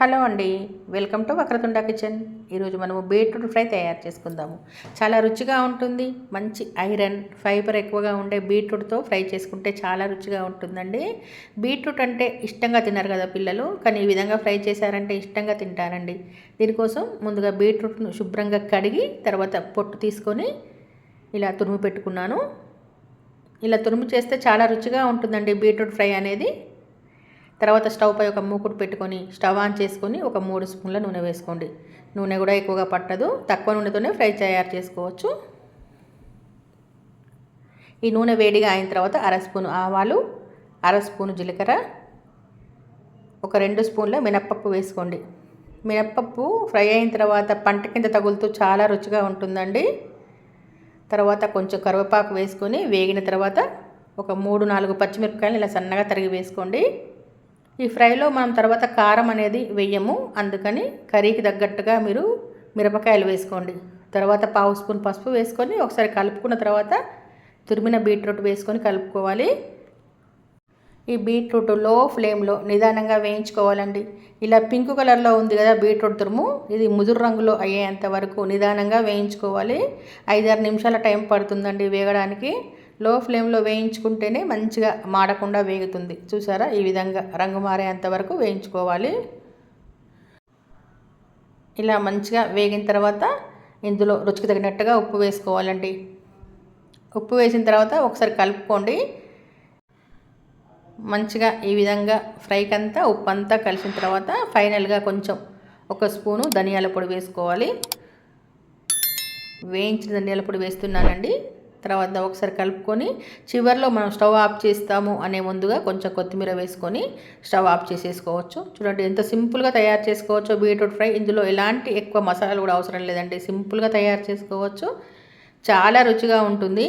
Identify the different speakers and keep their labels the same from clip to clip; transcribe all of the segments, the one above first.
Speaker 1: Hello అండి. Welcome to Vakratunda kitchen. ఈరోజు మనము బీట్రూట్ ఫ్రై తయారు చేసుకుందాము. చాలా రుచిగా ఉంటుంది. మంచి ఐరన్ ఫైబర్ ఎక్కువగా ఉండే బీట్రూట్తో ఫ్రై చేసుకుంటే చాలా రుచిగా ఉంటుందండి. బీట్రూట్ అంటే ఇష్టంగా తిన్నారు కదా పిల్లలు కానీ ఈ విధంగా ఫ్రై చేశారంటే ఇష్టంగా తింటారండి. దీనికోసం ముందుగా బీట్రూట్ను శుభ్రంగా కడిగి తర్వాత పొట్టు తీసుకొని ఇలా తురుము పెట్టుకున్నాను. ఇలా తురుము చేస్తే చాలా రుచిగా ఉంటుందండి బీట్రూట్ ఫ్రై అనేది. తర్వాత స్టవ్ పై ఒక మూకుడు పెట్టుకొని స్టవ్ ఆన్ చేసుకొని ఒక మూడు స్పూన్ల నూనె వేసుకోండి. నూనె కూడా ఎక్కువగా పట్టదు. తక్కువ నూనెతోనే ఫ్రై తయారు చేసుకోవచ్చు. ఈ నూనె వేడిగా అయిన తర్వాత అర స్పూను ఆవాలు అర స్పూను జీలకర్ర ఒక రెండు స్పూన్ల మినప్పప్పు వేసుకోండి. మినప్పప్పు ఫ్రై అయిన తర్వాత పంట కింద తగులుతూ చాలా రుచిగా ఉంటుందండి. తర్వాత కొంచెం కరివేపాకు వేసుకొని వేగిన తర్వాత ఒక మూడు నాలుగు పచ్చిమిరపకాయలు ఇలా సన్నగా తరిగి వేసుకోండి. ఈ ఫ్రైలో మనం తర్వాత కారం అనేది వెయ్యము అందుకని కర్రీకి తగ్గట్టుగా మీరు మిరపకాయలు వేసుకోండి. తర్వాత పావు స్పూన్ పసుపు వేసుకొని ఒకసారి కలుపుకున్న తర్వాత తురిమిన బీట్రూట్ వేసుకొని కలుపుకోవాలి. ఈ బీట్రూట్లో ఫ్లేమ్లో నిదానంగా వేయించుకోవాలండి. ఇలా పింక్ కలర్లో ఉంది కదా బీట్రూట్ తురుము ఇది ముదురు రంగులో అయ్యేంత వరకు నిదానంగా వేయించుకోవాలి. ఐదారు నిమిషాల టైం పడుతుందండి వేగడానికి. లో ఫ్లేమ్లో వేయించుకుంటేనే మంచిగా మాడకుండా వేగుతుంది. చూసారా? ఈ విధంగా రంగు మారేంత వరకు వేయించుకోవాలి. ఇలా మంచిగా వేగిన తర్వాత ఇందులో రుచికి తగినట్టుగా ఉప్పు వేసుకోవాలండి. ఉప్పు వేసిన తర్వాత ఒకసారి కలుపుకోండి. మంచిగా ఈ విధంగా ఫ్రైకి అంతా ఉప్పు అంతా కలిసిన తర్వాత ఫైనల్గా కొంచెం ఒక స్పూను ధనియాల పొడి వేసుకోవాలి. వేయించిన ధనియాల పొడి వేస్తున్నానండి. తర్వాత ఒకసారి కలుపుకొని చివరిలో మనం స్టవ్ ఆఫ్ చేస్తాము అనే ముందుగా కొంచెం కొత్తిమీర వేసుకొని స్టవ్ ఆఫ్ చేసేసుకోవచ్చు. చూడండి ఎంత సింపుల్గా తయారు చేసుకోవచ్చు బీట్రూట్ ఫ్రై ఇందులో ఎలాంటి ఎక్కువ మసాలాలు కూడా అవసరం లేదండి. సింపుల్గా తయారు చేసుకోవచ్చు. చాలా రుచిగా ఉంటుంది.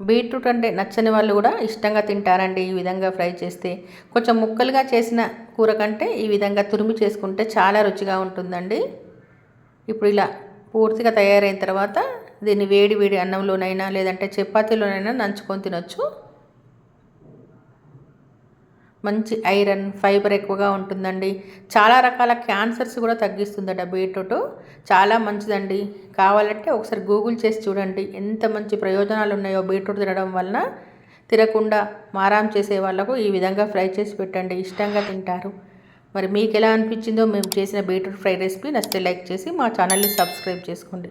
Speaker 1: బీట్రూట్ అంటే నచ్చని వాళ్ళు కూడా ఇష్టంగా తింటారండి ఈ విధంగా ఫ్రై చేస్తే. కొంచెం ముక్కలుగా చేసిన కూర కంటే ఈ విధంగా తురిమి చేసుకుంటే చాలా రుచిగా ఉంటుందండి. ఇప్పుడు ఇలా పూర్తిగా తయారైన తర్వాత దీన్ని వేడి వేడి అన్నంలోనైనా లేదంటే చపాతీలోనైనా నంచుకొని తినొచ్చు. మంచి ఐరన్ ఫైబర్ ఎక్కువగా ఉంటుందండి. చాలా రకాల క్యాన్సర్స్ కూడా తగ్గిస్తుందట బీట్రూట్ చాలా మంచిదండి. కావాలంటే ఒకసారి గూగుల్ చేసి చూడండి. ఎంత మంచి ప్రయోజనాలు ఉన్నాయో బీట్రూట్ తినడం వలన. తినకుండా మారాం చేసే వాళ్ళకు ఈ విధంగా ఫ్రై చేసి పెట్టండి. ఇష్టంగా తింటారు. మరి మీకు ఎలా అనిపించిందో మేము చేసిన బీట్రూట్ ఫ్రై రెసిపీ నచ్చితే లైక్ చేసి మా ఛానల్ని సబ్స్క్రైబ్ చేసుకోండి.